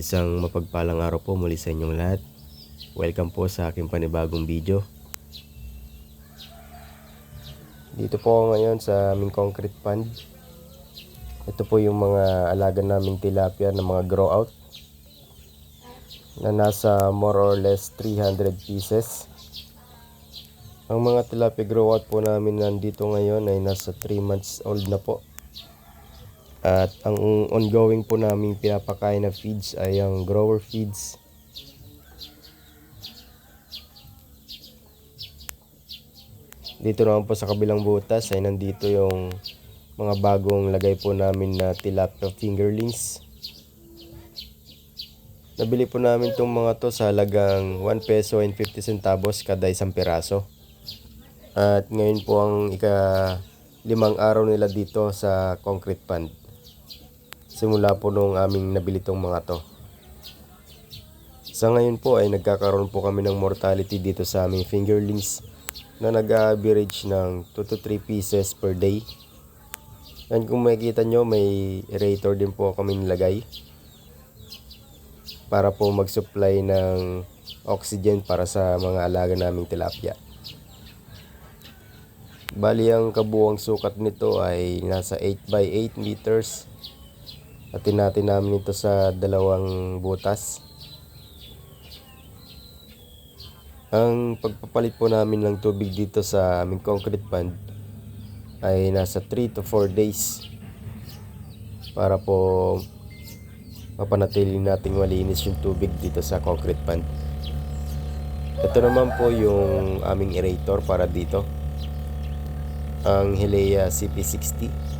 Isang mapagpalang araw po muli sa inyong lahat. Welcome po sa aking panibagong video. Dito po ngayon sa aming concrete pond. Ito po yung mga alaga naming tilapia na mga grow out na nasa more or less 300 pieces. Ang mga tilapia grow out po namin nandito ngayon ay nasa 3 months old na po. At ang ongoing po naming pinapakain na feeds ay ang grower feeds. Dito naman po sa kabilang butas ay nandito yung mga bagong lagay po namin na tilapia fingerlings. Nabili po namin itong mga to sa halagang 1 peso and 50 centavos kada isang piraso. At ngayon po ang ika limang araw nila dito sa concrete pond. Simula po nung aming nabili tong mga to. Sa ngayon po ay nagkakaroon po kami ng mortality dito sa aming fingerlings na nag-average ng 2 to 3 pieces per day. And kung makikita nyo, may aerator din po kami nilagay para po mag-supply ng oxygen para sa mga alaga naming tilapia. Bali ang kabuang sukat nito ay nasa 8 by 8 meters. At natin namin ito sa dalawang butas. Ang pagpapalit po namin ng tubig dito sa aming concrete pond ay nasa 3 to 4 days para po mapanatili nating malinis yung tubig dito sa concrete pond. Ito naman po yung aming aerator para dito. Ang Hilea CP60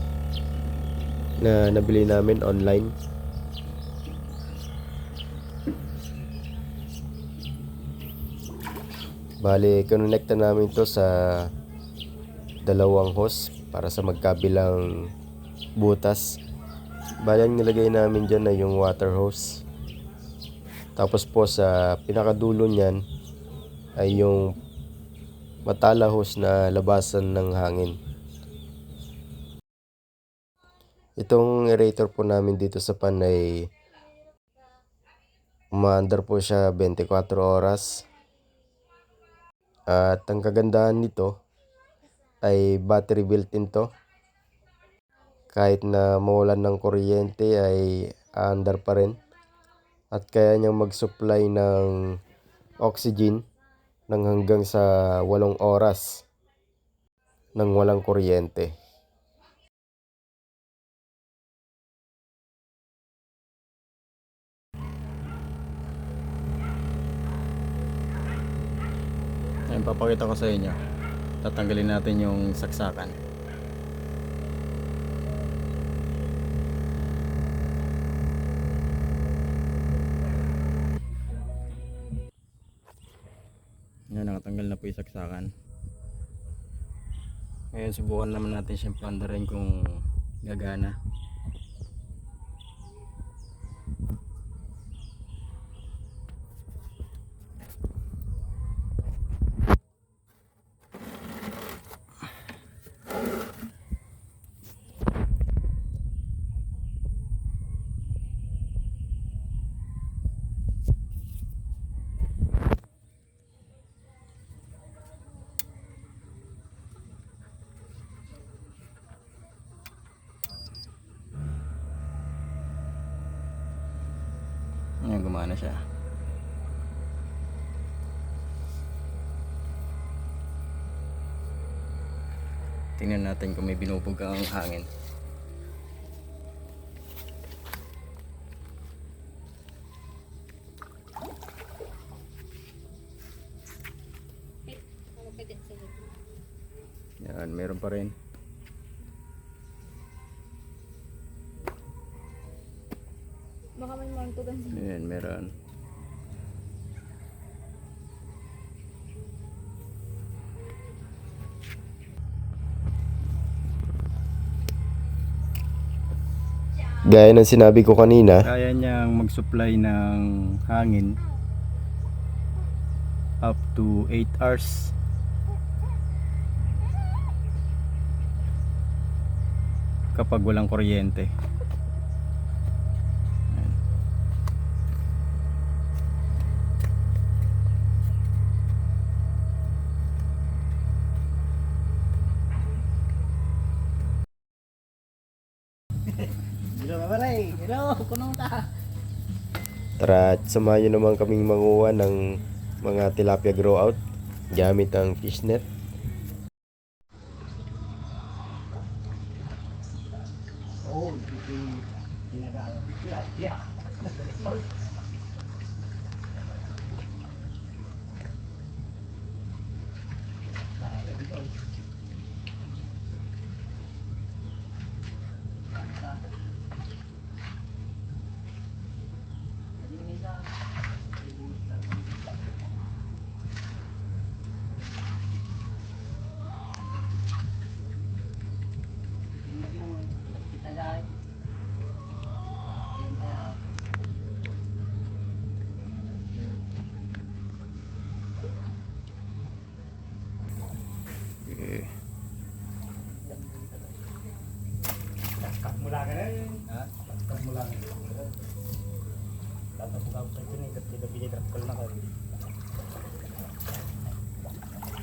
na nabili namin online. Bale, kinonekta namin to sa dalawang hose para sa magkabilang butas. Bale, ang nilagay namin dyan ay yung water hose. Tapos po sa pinakadulo niyan ay yung matala hose na labasan ng hangin. Itong aerator po namin dito sa pan ay umaandar po siya 24 oras. At ang kagandahan nito ay battery built-in to. Kahit na mawalan ng kuryente ay aandar pa rin. At kaya niyang mag-supply ng oxygen ng hanggang sa 8 oras nang walang kuryente. Ayun, papakita ko sa inyo. Tatanggalin natin yung saksakan. Yan, nakatanggal na po yung saksakan. Ngayon, subukan naman natin siyang pandarin kung gagana. Ngayon, gumana siya. Tingnan natin kung may binubog ang hangin. Yan, meron pa rin. Baka may mantugan sa Yan, meron. Gaya ng sinabi ko kanina, Kaya niyang mag-supply ng hangin up to 8 hours. Kapag walang kuryente. Tara at samahan nyo naman kaming manguha ng mga tilapia grow out gamit ang fishnet. Mula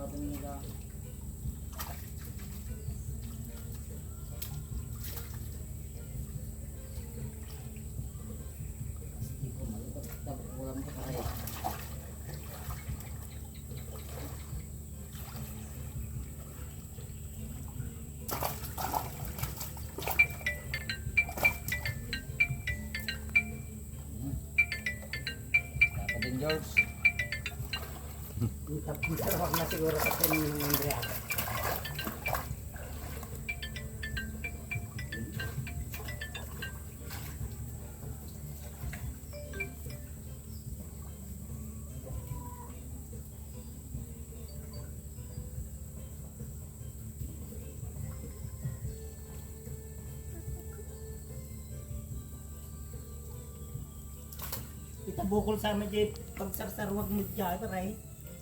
Hmm. Ang gaya. Wag na siguro sa kanya ng Andrea. Kita bukol sa amin di pagsarsar wag mo dyan, paray.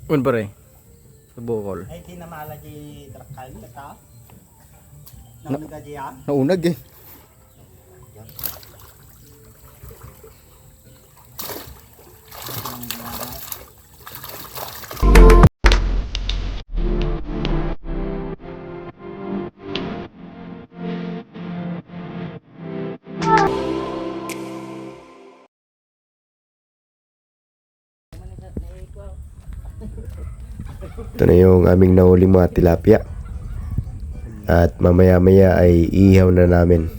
Un pare. Sa bukol. Ay, tinamala di trakal ka. Namin ka diyan. Naunag eh. Ito na yung aming nahuling mga tilapia. At mamaya-maya ay ihaw na namin.